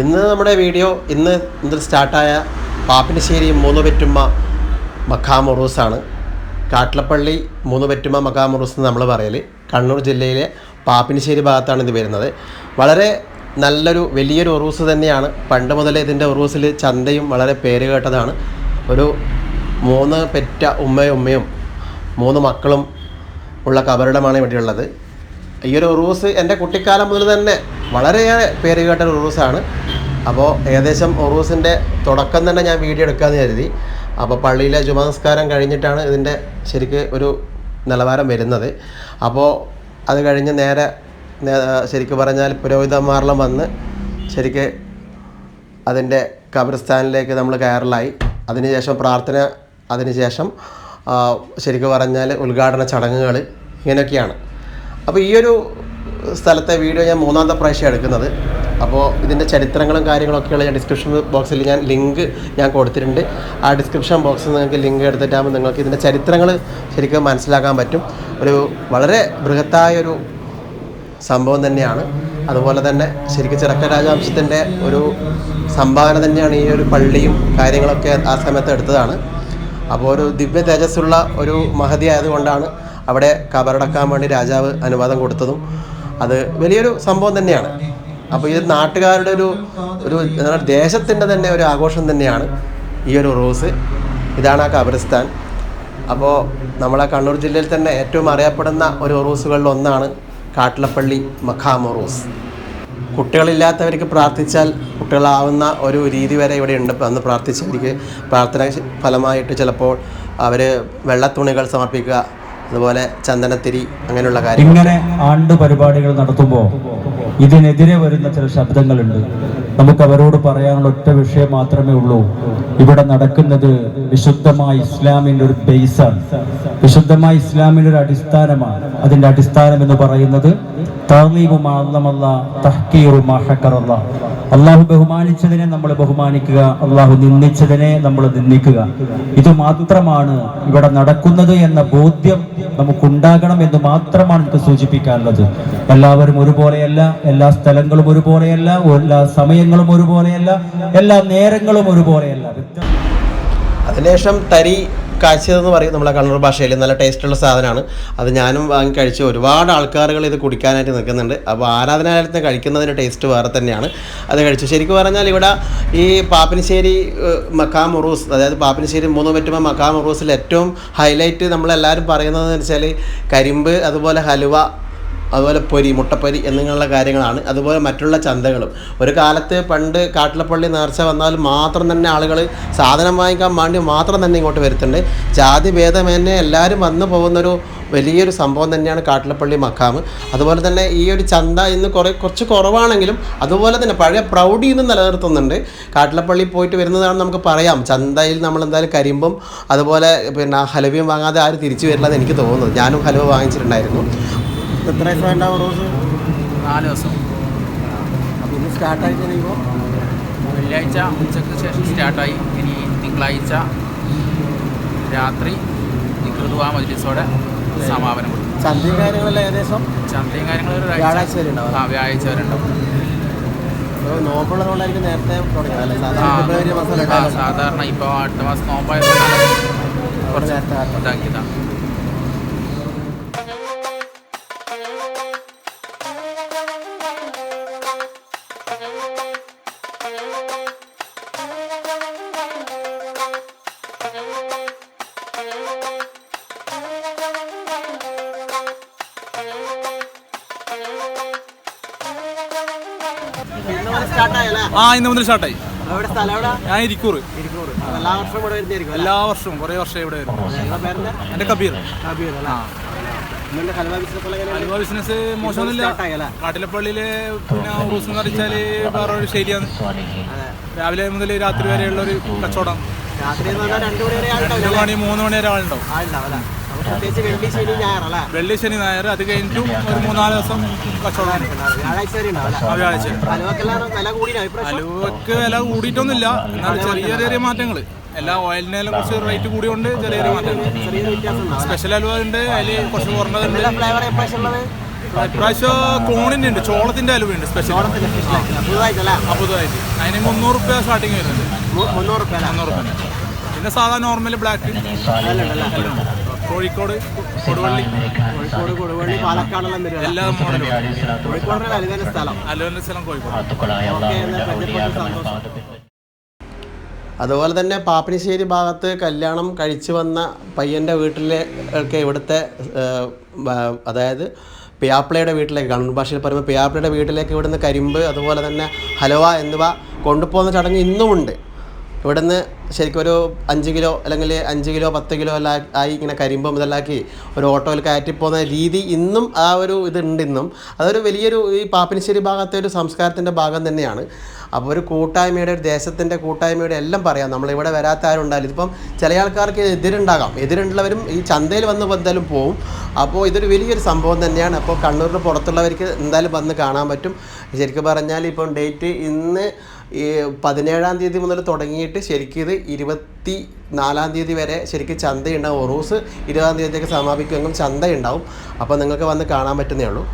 ഇന്ന് നമ്മുടെ വീഡിയോ ഇന്ന് ഇന്ന് സ്റ്റാർട്ടായ പാപ്പിനശ്ശേരി മൂന്ന് പെറ്റുമ്മ മഖാമൊറൂസാണ്. കാട്ടിലപ്പള്ളി മൂന്ന് പെറ്റുമ്മ മഖാമൊറൂസ് എന്ന് നമ്മൾ പറയൽ കണ്ണൂർ ജില്ലയിലെ പാപ്പിനശ്ശേരി ഭാഗത്താണ് ഇത് വരുന്നത്. വളരെ നല്ലൊരു വലിയൊരു ഉറൂസ് തന്നെയാണ്. പണ്ട് മുതലേ ഇതിന്റെ ഉറൂസിൽ ചന്തയും വളരെ പേര് കേട്ടതാണ്. ഒരു മൂന്ന് പെറ്റ ഉമ്മയും ഉമ്മയും മൂന്ന് മക്കളും ഉള്ള കബറിടമാണ് ഇവിടെയുള്ളത്. ഈ ഒരു ഉറൂസ് എന്റെ കുട്ടിക്കാലം മുതൽ തന്നെ വളരെയേറെ പേര് കേട്ട ഒരു ഉറൂസാണ്. അപ്പോൾ ഏകദേശം ഉറൂസിന്റെ തുടക്കം തന്നെ ഞാൻ വീഡിയോ എടുക്കാമെന്ന് കരുതി. അപ്പോൾ പള്ളിയിലെ ജുമാ നിസ്കാരം കഴിഞ്ഞിട്ടാണ് ഇതിന്റെ ശരിക്ക് ഒരു നിലവാരം വരുന്നത്. അപ്പോൾ അത് കഴിഞ്ഞ് നേരെ ശരിക്ക് പറഞ്ഞാൽ പുരോഹിതന്മാരെല്ലാം വന്ന് ശരിക്ക് അതിന്റെ കബർസ്ഥാനിലേക്ക് നമ്മൾ കയറലായി. അതിനുശേഷം പ്രാർത്ഥന അതിനുശേഷം ശരിക്ക് പറഞ്ഞാൽ ഉദ്ഘാടന ചടങ്ങുകൾ ഇങ്ങനെയൊക്കെയാണ്. അപ്പോൾ ഈ ഒരു സ്ഥലത്തെ വീഡിയോ ഞാൻ മൂന്നാമത്തെ പ്രാവശ്യം എടുക്കുന്നത്. അപ്പോൾ ഇതിന്റെ ചരിത്രങ്ങളും കാര്യങ്ങളൊക്കെയുള്ള ഞാൻ ഡിസ്ക്രിപ്ഷൻ ബോക്സിൽ ഞാൻ ലിങ്ക് ഞാൻ കൊടുത്തിട്ടുണ്ട്. ആ ഡിസ്ക്രിപ്ഷൻ ബോക്സിൽ നിങ്ങൾക്ക് ലിങ്ക് എടുത്തിട്ടാകുമ്പോൾ നിങ്ങൾക്ക് ഇതിന്റെ ചരിത്രങ്ങൾ ശരിക്കും മനസ്സിലാക്കാൻ പറ്റും. ഒരു വളരെ ബൃഹത്തായൊരു സംഭവം തന്നെയാണ്. അതുപോലെ തന്നെ ശരിക്കും ചിറക്ക രാജവംശത്തിന്റെ ഒരു സംഭാവന തന്നെയാണ് ഈ ഒരു പള്ളിയും കാര്യങ്ങളൊക്കെ ആ സമയത്ത് എടുത്തതാണ്. അപ്പോൾ ഒരു ദിവ്യ തേജസ്സുള്ള ഒരു മഹതി ആയതുകൊണ്ടാണ് അവിടെ കബറടക്കാൻ വേണ്ടി രാജാവ് അനുവാദം കൊടുത്തതും അത് വലിയൊരു സംഭവം തന്നെയാണ്. അപ്പോൾ ഇത് നാട്ടുകാരുടെ ഒരു ഒരു ദേശത്തിന്റെ തന്നെ ഒരു ആഘോഷം തന്നെയാണ് ഈ ഒരു റോസ്. ഇതാണ് ആ കബറിസ്ഥാൻ അപ്പോൾ നമ്മളെ കണ്ണൂർ ജില്ലയിൽ തന്നെ ഏറ്റവും അറിയപ്പെടുന്ന ഒരു റോസുകളിൽ ഒന്നാണ് കാട്ടിലപ്പള്ളി മഖാമോ റോസ്. കുട്ടികളില്ലാത്തവർക്ക് പ്രാർത്ഥിച്ചാൽ കുട്ടികളാവുന്ന ഒരു രീതി വരെ ഇവിടെ ഉണ്ട്. അന്ന് പ്രാർത്ഥിച്ചവർക്ക് പ്രാർത്ഥന ഫലമായിട്ട് ചിലപ്പോൾ അവർ വെള്ളത്തുണികൾ സമർപ്പിക്കുക അതുപോലെ ചന്ദനത്തിരി അങ്ങനെയുള്ള കാര്യങ്ങൾ. ഇങ്ങനെ ആണ്ട് പരിപാടികൾ നടത്തുമ്പോൾ ഇതിനെതിരെ വരുന്ന ചില ശബ്ദങ്ങളുണ്ട്. നമുക്ക് അവരോട് പറയാനുള്ള ഒറ്റ വിഷയം മാത്രമേ ഉള്ളൂ. ഇവിടെ നടക്കുന്നത് വിശുദ്ധമായ ഇസ്ലാമിന്റെ ഒരു ബേസാണ്. വിശുദ്ധമായ ഇസ്ലാമിന്റെ ഒരു അടിസ്ഥാനമാണ്. അതിന്റെ അടിസ്ഥാനം എന്ന് പറയുന്നത് താളീബു മാള്ളമല്ല തഹ്കീറു മാഹക്കറല്ല അള്ളാഹു ബഹുമാനിച്ചതിനെ നമ്മൾ ബഹുമാനിക്കുക അള്ളാഹു നിന്ദിച്ചതിനെ നമ്മൾ നിന്ദിക്കുക. ഇത് മാത്രമാണ് ഇവിടെ നടക്കുന്നത് എന്ന ബോധ്യം നമുക്കുണ്ടാകണം എന്ന് മാത്രമാണ് എനിക്ക് സൂചിപ്പിക്കാനുള്ളത്. എല്ലാവരും ഒരുപോലെയല്ല എല്ലാ സ്ഥലങ്ങളും ഒരുപോലെയല്ല എല്ലാ സമയങ്ങളും ഒരുപോലെയല്ല എല്ലാ നേരങ്ങളും ഒരുപോലെയല്ല. അതിനുശേഷം തരി കാഴ്ചതെന്ന് പറയും നമ്മളെ കണ്ണൂർ ഭാഷയിൽ. നല്ല ടേസ്റ്റുള്ള സാധനമാണ്. അത് ഞാനും വാങ്ങി കഴിച്ച് ഒരുപാട് ആൾക്കാരുകൾ ഇത് കുടിക്കാനായിട്ട് നിൽക്കുന്നുണ്ട്. അപ്പോൾ ആരാധനാലയത്തിന് കഴിക്കുന്നതിന്റെ ടേസ്റ്റ് വേറെ തന്നെയാണ്. അത് കഴിച്ചു. ശരിക്കും പറഞ്ഞാൽ ഇവിടെ ഈ പാപ്പിനിശ്ശേരി മക്കാം അതായത് പാപ്പിനിശ്ശേരി മൂന്ന് പറ്റുമ്പോൾ മക്കാം ഏറ്റവും ഹൈലൈറ്റ് നമ്മളെല്ലാവരും പറയുന്നതെന്ന് വെച്ചാൽ കരിമ്പ് അതുപോലെ ഹലുവ അതുപോലെ പൊരി മുട്ടപ്പൊരി എന്നിങ്ങനെയുള്ള കാര്യങ്ങളാണ്. അതുപോലെ മറ്റുള്ള ചന്തകളും. ഒരു കാലത്ത് പണ്ട് കാട്ടിലപ്പള്ളി നേർച്ച വന്നാൽ മാത്രം തന്നെ ആളുകൾ സാധനം വാങ്ങിക്കാൻ വേണ്ടി മാത്രം തന്നെ ഇങ്ങോട്ട് വരുത്തുന്നുണ്ട് ജാതി ഭേദമേനെ എല്ലാവരും വന്നു പോകുന്നൊരു വലിയൊരു സംഭവം തന്നെയാണ് കാട്ടിലപ്പള്ളി മക്കാമ് അതുപോലെ തന്നെ ഈ ഒരു ചന്ത ഇന്ന് കുറേ കുറച്ച് കുറവാണെങ്കിലും അതുപോലെ തന്നെ പഴയ പ്രൗഢി ഇന്ന് നിലനിർത്തുന്നുണ്ട്. കാട്ടിലപ്പള്ളി പോയിട്ട് വരുന്നതാണ് നമുക്ക് പറയാം. ചന്തയിൽ നമ്മൾ എന്തായാലും കരിമ്പും അതുപോലെ പിന്നെ ഹലുവയും വാങ്ങാതെ ആരും തിരിച്ചു വരില്ലെന്ന് എനിക്ക് തോന്നുന്നു. ഞാനും ഹലുവ വാങ്ങിച്ചിട്ടുണ്ടായിരുന്നു. എത്ര ദിവസം ഉണ്ടാവും റോസ്? നാല് ദിവസം. അപ്പോൾ ഇന്ന് സ്റ്റാർട്ടായി കഴിയുമ്പോൾ വെള്ളിയാഴ്ച ഉച്ചയ്ക്ക് ശേഷം സ്റ്റാർട്ടായി ഇനി തിങ്കളാഴ്ച രാത്രി നികൃതുവ മജ്ലിസോടെ സമാപനം കൊടുക്കും. ചന്തയും കാര്യങ്ങളെല്ലാം ഏകദേശം? ചന്തയും കാര്യങ്ങൾ വ്യാഴാഴ്ച വരെ ഉണ്ടാവും. ആ വ്യാഴാഴ്ച വരെ ഉണ്ടാവും. നോമ്പുള്ളതുകൊണ്ടായിരിക്കും നേരത്തെ സാധാരണ ഇപ്പോൾ അടുത്ത മാസം നോമ്പായ കുറച്ച് നേരത്തെ ആക്കാം. ആ ഇന്ന് മുതൽ സ്റ്റാർട്ടായി ഞാൻ ഇരിക്കൂർ എല്ലാ വർഷവും കുറേ വർഷം ഇവിടെ വരും എന്റെ കബീർ. ഹൽവ ബിസിനസ് മോശമൊന്നുമില്ല. കാട്ടിലപ്പള്ളിയിലെ പിന്നെ ഉറൂസ് എന്ന് പറഞ്ഞാൽ വേറൊരു ശൈലിയാണ്. രാവിലെ മുതൽ രാത്രി വരെയുള്ള ഒരു കച്ചവടം. രാത്രി രണ്ട് മണി വരെ രണ്ട് ആളുണ്ടാവും മണി മൂന്ന് മണി വരെ ആളുണ്ടാവും. ആളുണ്ടാവും പ്രത്യേകിച്ച് വെള്ളി ശനി ഞായർ അല്ലേ? വെള്ളി ശനി ഞായർ അത് കഴിഞ്ഞിട്ടും ഒരു മൂന്നാൽ ദിവസം കച്ചവടം. വ്യാഴാഴ്ച വരെ വില കൂടിയോ അലുവക്ക് വില കൂടിയിട്ടൊന്നുമില്ല. എന്നാൽ ചെറിയ ചെറിയ മാറ്റങ്ങൾ എല്ലാ ഓയിലിനെല്ലാം കുറച്ച് റേറ്റ് കൂടിയുണ്ട് ചെറിയ ചെറിയ മാറ്റങ്ങൾ സ്പെഷ്യൽ അലുവ ഉണ്ട് അതിൽ കുറച്ച് കുറഞ്ഞതുണ്ട്. ഫ്ലേവർ ഇപ്രാവശ്യം കോണിന്റെ ഉണ്ട് ചോളത്തിന്റെ അലുവയുണ്ട് സ്പെഷ്യൽ പുതുതായിട്ടല്ല? പുതുതായിട്ട്. അതിന് മുന്നൂറ് റുപ്യ സ്റ്റാർട്ടിങ് വരുന്നുണ്ട്. മുന്നൂറ് റുപ്യ മുന്നൂറ് റുപ്യ പിന്നെ സാധാ നോർമൽ ബ്ലാക്ക് കോഴിക്കോട് കൊടുവള്ളി. കോഴിക്കോട് കൊടുവള്ളി പാലക്കാടെല്ലാം വരും എല്ലാ മോഡലും. കോഴിക്കോടിന്റെ അലുവേന്റെ സ്ഥലം. അലുവന്റെ സ്ഥലം കോഴിക്കോട്. അതുപോലെ തന്നെ പാപ്പിനിശ്ശേരി ഭാഗത്ത് കല്യാണം കഴിച്ചു വന്ന പയ്യന്റെ ഒക്കെ ഇവിടുത്തെ അതായത് പിയാപ്പിളയുടെ വീട്ടിലേക്ക് കണ്ണൂർ ഭാഷയിൽ പറയുമ്പോൾ പിയാപ്പിളയുടെ വീട്ടിലേക്ക് ഇവിടുന്ന് കരിമ്പ് അതുപോലെ തന്നെ ഹലുവ എന്നിവ കൊണ്ടുപോകുന്ന ചടങ്ങ് ഇന്നുമുണ്ട് ഇവിടുന്ന് ശരിക്കും ഒരു അഞ്ച് കിലോ അല്ലെങ്കിൽ അഞ്ച് കിലോ പത്ത് കിലോ എല്ലാം ആയി ഇങ്ങനെ കരിമ്പ് മുതലാക്കി ഒരു ഓട്ടോയിൽ കയറ്റിപ്പോകുന്ന രീതി ഇന്നും ആ ഒരു ഇതുണ്ട് ഇന്നും. അതൊരു വലിയൊരു ഈ പാപ്പിനിശ്ശേരി ഭാഗത്തെ ഒരു സംസ്കാരത്തിന്റെ ഭാഗം തന്നെയാണ്. അപ്പോൾ ഒരു കൂട്ടായ്മയുടെ ഒരു ദേശത്തിന്റെ കൂട്ടായ്മയുടെ എല്ലാം പറയാം. നമ്മളിവിടെ വരാത്ത ആരും ഇതിപ്പം ചില ആൾക്കാർക്ക് എതിരുണ്ടാകാം. എതിരുള്ളവരും ഈ ചന്തയിൽ വന്ന് എന്തായാലും പോവും. അപ്പോൾ ഇതൊരു വലിയൊരു സംഭവം തന്നെയാണ്. അപ്പോൾ കണ്ണൂരിന് പുറത്തുള്ളവർക്ക് എന്തായാലും വന്ന് കാണാൻ പറ്റും. ശരിക്കും പറഞ്ഞാൽ ഇപ്പം ഡേറ്റ് ഇന്ന് ഈ പതിനേഴാം തീയതി മുതൽ തുടങ്ങിയിട്ട് ശരിക്കും ഇത് ഇരുപത്തി നാലാം തീയതി വരെ ശരിക്കും ചന്തയുണ്ടാവും. ഒറൂസ് ഇരുപതാം തീയതിയൊക്കെ സമാപിക്കുമെങ്കിലും ചന്തയുണ്ടാവും. അപ്പോൾ നിങ്ങൾക്ക് വന്ന് കാണാൻ പറ്റുന്നേ ഉള്ളൂ.